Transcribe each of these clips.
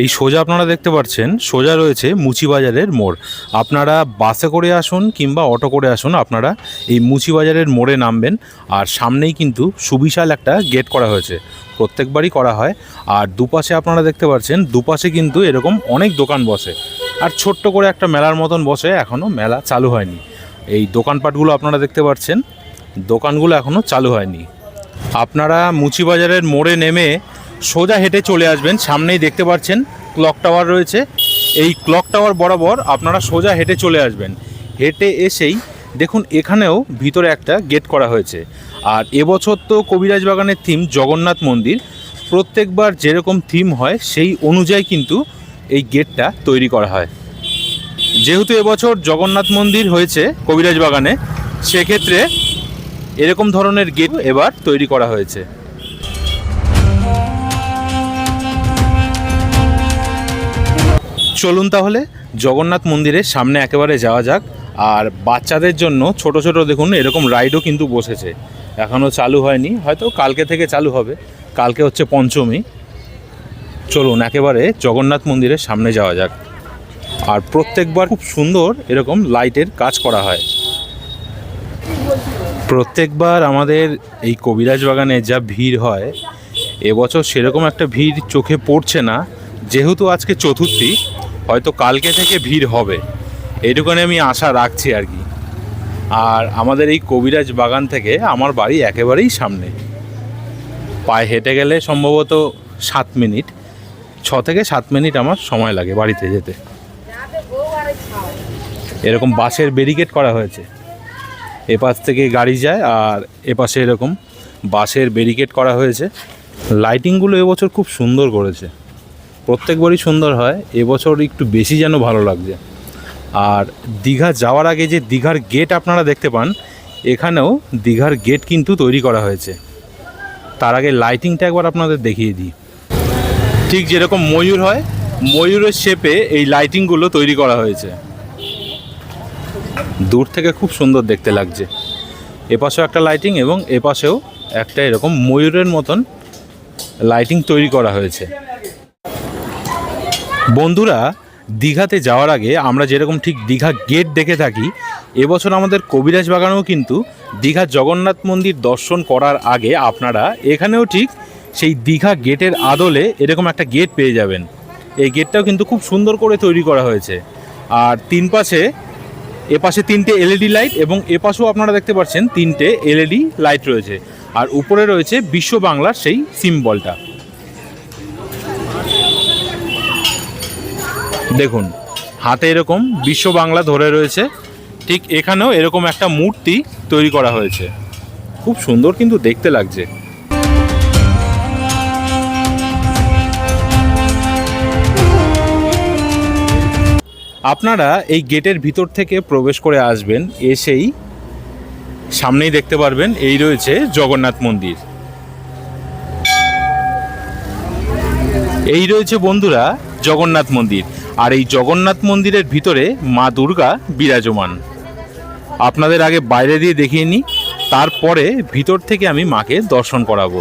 এই সোজা আপনারা দেখতে পাচ্ছেন সোজা রয়েছে মুচিবাজারের মোড়। আপনারা বাসে করে আসুন কিংবা অটো করে আসুন, আপনারা এই মুচিবাজারের মোড়ে নামবেন। আর সামনেই কিন্তু সুবিশাল একটা গেট করা হয়েছে। প্রত্যেকবারই করা হয়। আর দুপাশে আপনারা দেখতে পাচ্ছেন দুপাশে কিন্তু এরকম অনেক দোকান বসে। আর ছোট্ট করে একটা মেলার মতন বসে, এখনও মেলা চালু হয়নি। এই দোকানপাটগুলো আপনারা দেখতে পাচ্ছেন দোকানগুলো এখনও চালু হয়নি। আপনারা মুচিবাজারের মোড়ে নেমে সোজা হেঁটে চলে আসবেন, সামনেই দেখতে পাচ্ছেন ক্লক টাওয়ার রয়েছে। এই ক্লক টাওয়ার বরাবর আপনারা সোজা হেঁটে চলে আসবেন। হেঁটে এসেই দেখুন এখানেও ভিতরে একটা গেট করা হয়েছে। আর এবছর তো কবিরাজ বাগানের থিম জগন্নাথ মন্দির। প্রত্যেকবার যেরকম থিম হয়, সেই অনুযায়ী কিন্তু এই গেটটা তৈরি করা হয়। যেহেতু এবছর জগন্নাথ মন্দির হয়েছে কবিরাজ বাগানে, সেক্ষেত্রে এরকম ধরনের গেট এবার তৈরি করা হয়েছে। চলুন তাহলে জগন্নাথ মন্দিরের সামনে একেবারে যাওয়া যাক। আর বাচ্চাদের জন্য ছোট ছোট দেখুন, এরকম রাইডও কিন্তু বসেছে। এখনও চালু হয়নি, হয়তো কালকে থেকে চালু হবে। কালকে হচ্ছে পঞ্চমী। চলুন একেবারে জগন্নাথ মন্দিরের সামনে যাওয়া যাক। আর প্রত্যেকবার খুব সুন্দর এরকম লাইটের কাজ করা হয়। প্রত্যেকবার আমাদের এই কবিরাজ বাগানে যা ভিড় হয়, এবছর সেরকম একটা ভিড় চোখে পড়ছে না। যেহেতু আজকে চতুর্থী হয়তো কালকে থেকে ভিড় হবে। এইটুখানে আমি আশা রাখছি আর কি। আর আমাদের এই কবিরাজ বাগান থেকে আমার বাড়ি একেবারেই সামনে। পায়ে হেঁটে গেলে সম্ভবত সাত মিনিট। ছ থেকে সাত মিনিট আমার সময় লাগে বাড়িতে যেতে। এরকম বাসের ব্যারিকেড করা হয়েছে। এপাশ থেকে গাড়ি যায় আর এপাশে এরকম বাসের ব্যারিকেড করা হয়েছে। লাইটিংগুলো এবছর খুব সুন্দর করেছে। প্রত্যেকবারই সুন্দর হয়, এবছর একটু বেশি যেন ভালো লাগছে। আর দীঘা যাওয়ার আগে যে দীঘার গেট আপনারা দেখতে পান, এখানেও দীঘার গেট কিন্তু তৈরি করা হয়েছে। তার আগে লাইটিংটা একবার আপনাদের দেখিয়ে দিই। ঠিক যেরকম ময়ূর হয়, ময়ূরের শেপে এই লাইটিংগুলো তৈরি করা হয়েছে। দূর থেকে খুব সুন্দর দেখতে লাগছে। এপাশেও একটা লাইটিং এবং এপাশেও একটা এরকম ময়ূরের মতন লাইটিং তৈরি করা হয়েছে। বন্ধুরা, দীঘাতে যাওয়ার আগে আমরা যেরকম ঠিক দীঘা গেট দেখে থাকি, এবছর আমাদের কবিরাজ বাগানেও কিন্তু দীঘা জগন্নাথ মন্দির দর্শন করার আগে আপনারা এখানেও ঠিক সেই দীঘা গেটের আদলে এরকম একটা গেট পেয়ে যাবেন। এই গেটটাও কিন্তু খুব সুন্দর করে তৈরি করা হয়েছে। আর তিন পাশে, এপাশে তিনটে এলইডি লাইট এবং এপাশেও আপনারা দেখতে পাচ্ছেন তিনটে এলইডি লাইট রয়েছে। আর উপরে রয়েছে বিশ্ব বাংলার সেই সিম্বলটা দেখুন, হাতে এরকম বিশ্ব বাংলা ধরে রয়েছে, ঠিক এখানেও এরকম একটা মূর্তি তৈরি করা হয়েছে। খুব সুন্দর কিন্তু দেখতে লাগছে। আপনারা এই গেটের ভিতর থেকে প্রবেশ করে আসবেন, এসেই সামনেই দেখতে পারবেন, এই রয়েছে জগন্নাথ মন্দির। এই রয়েছে বন্ধুরা জগন্নাথ মন্দির। আর এই জগন্নাথ মন্দিরের ভিতরে মা দুর্গা বিরাজমান। আপনাদের আগে বাইরে দিয়ে দেখিয়ে নিই, তারপরে ভিতর থেকে আমি মাকে দর্শন করাবো।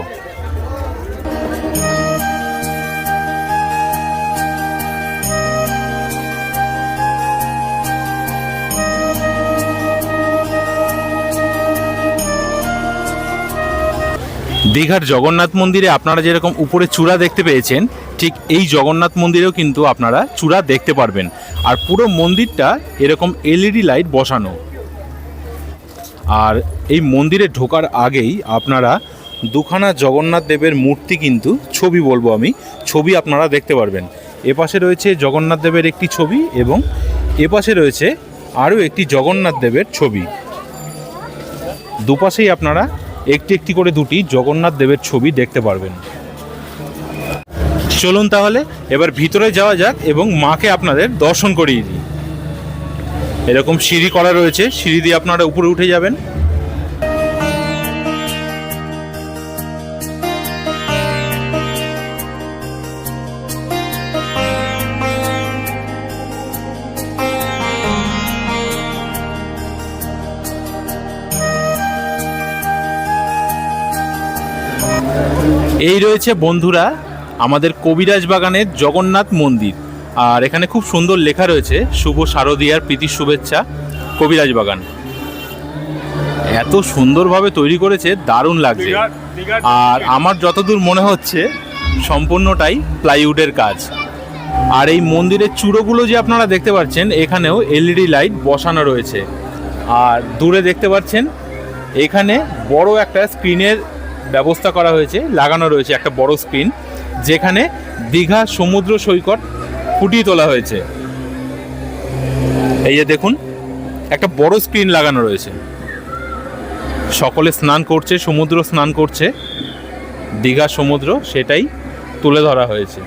দীঘার জগন্নাথ মন্দিরে আপনারা যেরকম উপরে চূড়া দেখতে পেয়েছেন, ঠিক এই জগন্নাথ মন্দিরেও কিন্তু আপনারা চূড়া দেখতে পারবেন। আর পুরো মন্দিরটা এরকম এলইডি লাইট বসানো। আর এই মন্দিরে ঢোকার আগেই আপনারা দুখানা জগন্নাথ দেবের মূর্তি কিন্তু, ছবি বলব আমি, ছবি আপনারা দেখতে পারবেন। এপাশে রয়েছে জগন্নাথ দেবের একটি ছবি এবং এপাশে রয়েছে আরও একটি জগন্নাথ দেবের ছবি। দুপাশেই আপনারা একটি একটি করে দুটি জগন্নাথ দেবের ছবি দেখতে পারবেন। চলুন তাহলে, এবার ভিতরে যাওয়া যাক এবং মাকে আপনাদের দর্শন করিয়ে দিই। এরকম সিঁড়ি করা রয়েছে, সিঁড়ি দিয়ে আপনারা উপরে উঠে যাবেন। এই রয়েছে বন্ধুরা আমাদের কবিরাজ বাগানের জগন্নাথ মন্দির। আর এখানে খুব সুন্দর লেখা রয়েছে শুভ শারদীয়ার প্রীতি শুভেচ্ছা কবিরাজ বাগান। এত সুন্দরভাবে তৈরি করেছে দারুণ লাগছে। আর আমার যতদূর মনে হচ্ছে সম্পূর্ণটাই প্লাইউডের কাজ। আর এই মন্দিরের চূড়োগুলো যে আপনারা দেখতে পাচ্ছেন এখানেও এলইডি লাইট বসানো রয়েছে। আর দূরে দেখতে পাচ্ছেন এখানে বড় একটা স্ক্রিনের ব্যবস্থা করা হয়েছে, লাগানো রয়েছে একটা বড় স্ক্রিন যেখানে দীঘা সমুদ্র সৈকত ফুটিয়ে তোলা হয়েছে। এই যে দেখুন, একটা বড় স্ক্রিন লাগানো রয়েছে। সকলে স্নান করছে, সমুদ্র স্নান করছে। দীঘা সমুদ্র সেটাই তুলে ধরা হয়েছে।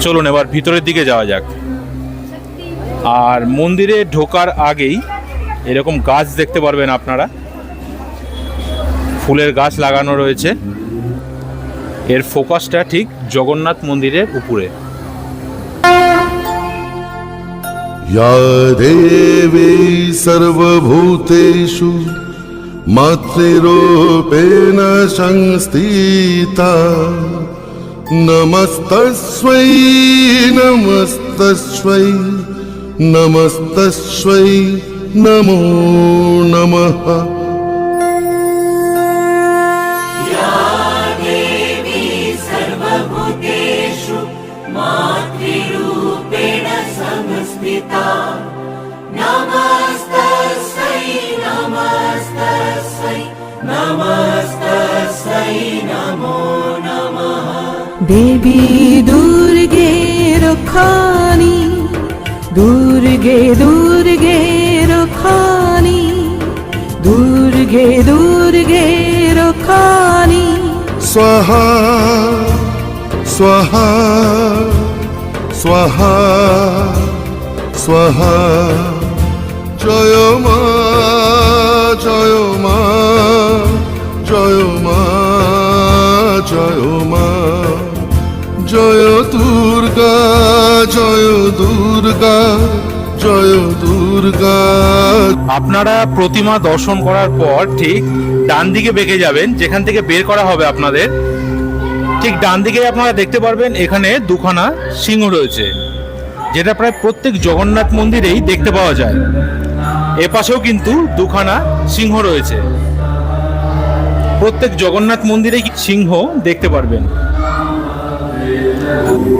চলুন এবার ভিতরের দিকে যাওয়া যাক। আর মন্দিরে ঢোকার আগেই এরকম গাছ দেখতে পারবেন আপনারা। ফুলের গাছ লাগানো রয়েছে। এর ফোকাসটা ঠিক জগন্নাথ মন্দিরের উপরে। দেবী সর্বভূতেষু, মাতৃরূপেণ সংস্থিতা। নমস্তস্বৈ নমস্তস্বৈ নমস্তস্বৈ নমো নমঃ। দেবী দুর্গে রক্ষানি দুর্গে দুর্গে রক্ষানি দুর্গে দুর্গে রক্ষানি স্বাহা স্বাহা স্বাহা। স্বাহা। জয় মা জয় মা জয় মা জয় মা। জয় দুর্গা জয় দুর্গা জয় দুর্গা। আপনারা প্রতিমা দর্শন করার পর ঠিক ডান দিকে বেঁকে যাবেন, যেখান থেকে বের করা হবে আপনাদের। ঠিক ডান দিকে আপনারা দেখতে পারবেন, এখানে দুখানা সিংহ রয়েছে। যেটা প্রায় প্রত্যেক জগন্নাথ মন্দিরেই দেখতে পাওয়া যায়। এপাশেও কিন্তু দুখানা সিংহ রয়েছে। প্রত্যেক জগন্নাথ মন্দিরেই সিংহ দেখতে পারবেন।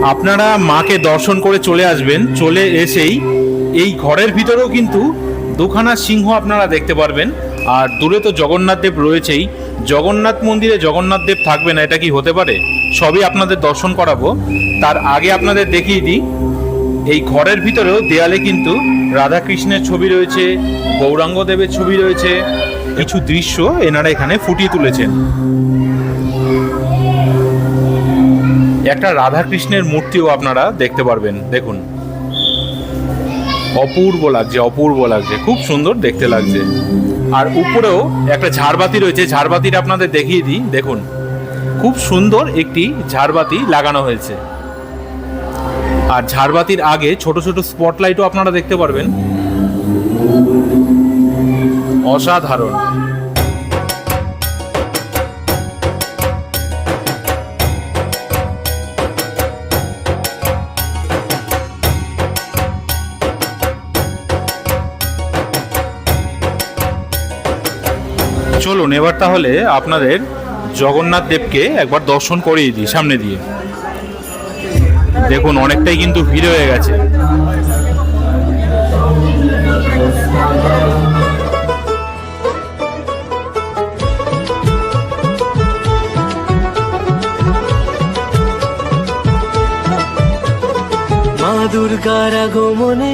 আপনারা মাকে দর্শন করে চলে আসবেন, চলে এসেই এই ঘরের ভিতরেও কিন্তু দুখানা সিংহ আপনারা দেখতে পারবেন। আর দূরে তো জগন্নাথ দেব রয়েছেই। জগন্নাথ মন্দিরে জগন্নাথ দেব থাকবে না, এটা কি হতে পারে? সবই আপনাদের দর্শন করাবো। তার আগে আপনাদের দেখিয়ে দিই এই ঘরের ভিতরেও দেয়ালে কিন্তু রাধাকৃষ্ণের ছবি রয়েছে গৌরাঙ্গ দেবের ছবি রয়েছে, কিছু দৃশ্য এনারা এখানে ফুটিয়ে তুলেছেন। একটা রাধাকৃষ্ণের মূর্তিও আপনারা দেখতে পারবেন, দেখুন। অপূর্ব লাগছে অপূর্ব লাগছে, খুব সুন্দর দেখতে লাগছে। আর উপরেও একটা ঝাড়বাতি রয়েছে, ঝাড়বাতিটা আপনাদের দেখিয়ে দিই, দেখুন। খুব সুন্দর একটি ঝাড়বাতি লাগানো হয়েছে। আর ঝাড়বাতির আগে ছোট ছোট স্পটলাইটও আপনারা দেখতে পারবেন। অসাধারণ। চলুন, এবার তাহলে আপনাদের জগন্নাথ দেবকে একবার দর্শন করিয়ে দিই, সামনে দিয়ে। দেখুন অনেকটাই কিন্তু ভিড় হয়ে গেছে। মা দুর্গার আগমনে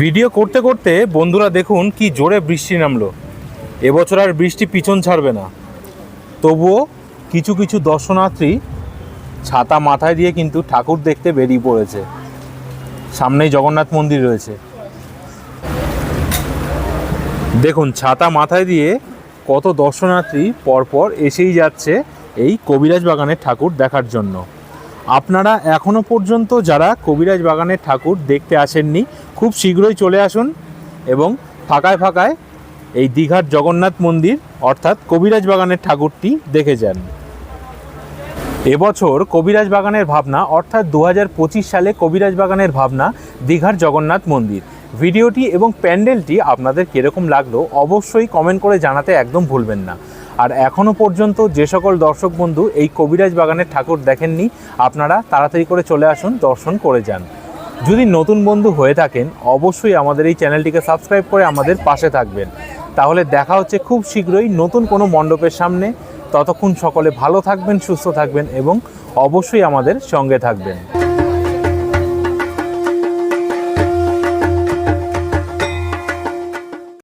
ভিডিও করতে করতে বন্ধুরা দেখুন কি জোরে বৃষ্টি নামলো। এবছর আর বৃষ্টি পিছন ছাড়বে না। তবুও কিছু কিছু দর্শনার্থী ছাতা মাথায় দিয়ে কিন্তু ঠাকুর দেখতে বেরিয়ে পড়েছে। সামনেই জগন্নাথ মন্দির রয়েছে। দেখুন, ছাতা মাথায় দিয়ে কত দর্শনার্থী পরপর এসেই যাচ্ছে এই কবিরাজ বাগানের ঠাকুর দেখার জন্য। আপনারা এখনও পর্যন্ত যারা কবিরাজ বাগানের ঠাকুর দেখতে আসেননি, খুব শীঘ্রই চলে আসুন এবং ফাঁকায় ফাঁকায় এই দীঘার জগন্নাথ মন্দির অর্থাৎ কবিরাজ বাগানের ঠাকুরটি দেখে যান। এবছর কবিরাজ বাগানের ভাবনা, অর্থাৎ দু হাজার পঁচিশ সালে কবিরাজ বাগানের ভাবনা, দীঘার জগন্নাথ মন্দির। ভিডিওটি এবং প্যান্ডেলটি আপনাদের কীরকম লাগল অবশ্যই কমেন্ট করে জানাতে একদম ভুলবেন না। আর এখনও পর্যন্ত যে সকল দর্শক বন্ধু এই কবিরাজ বাগানের ঠাকুর দেখেননি, আপনারা তাড়াতাড়ি করে চলে আসুন, দর্শন করে যান। যদি নতুন বন্ধু হয়ে থাকেন, অবশ্যই আমাদের এই চ্যানেলটিকে সাবস্ক্রাইব করে আমাদের পাশে থাকবেন। তাহলে দেখা হচ্ছে খুব শীঘ্রই নতুন কোনো মণ্ডপের সামনে। ততক্ষণ সকলে ভালো থাকবেন, সুস্থ থাকবেন এবং অবশ্যই আমাদের সঙ্গে থাকবেন।